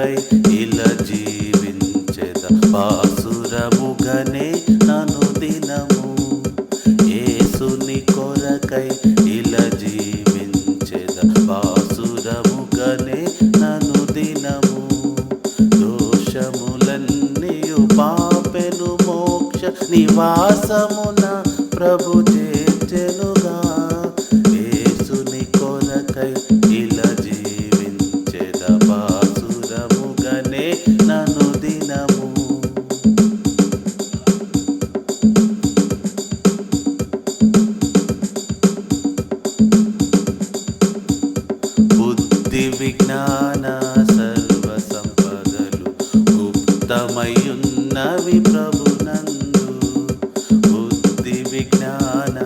ఏసుని కొరకై ఇలా జీవించెద? పాసురముగనే నను దినము. ఏసుని కొరకై ఇలా జీవించెద? పాసురముగనే నను దినము. దోషములన్నీయు పాపెను మోక్ష నివాసమున ప్రభు గుప్తమయున్నవి ప్రభునందు బుద్ధి విజ్ఞాన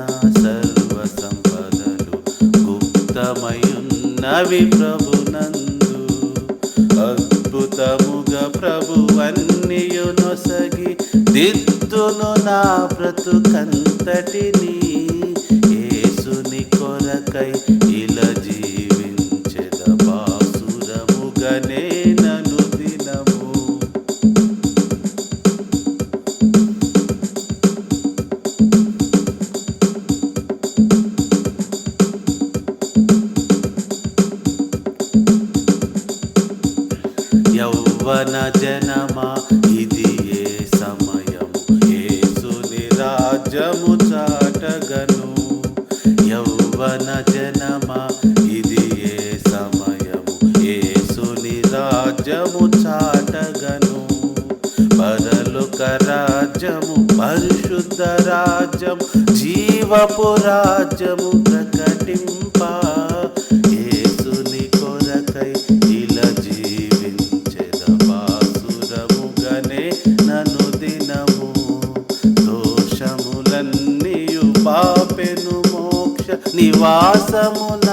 సర్వ సంపదలు గుప్తమయున్నవి ప్రభునందు అద్భుతముగా ప్రభువన్నీయు నొసగి దిద్దును నా బ్రతుకంతటిని. ఏసుని కొరకై యౌవన జనమా ఇది ఏ సమయము యేసుని రాజ్యము చాటగను. యౌవన జనమా ఇది ఏ సమయము యేసుని రాజ్యము చాటగను. పరలోక రాజ్యము పరిశుద్ధ రాజ్యము జీవపు రాజ్యము ప్రకటింప నివాసమున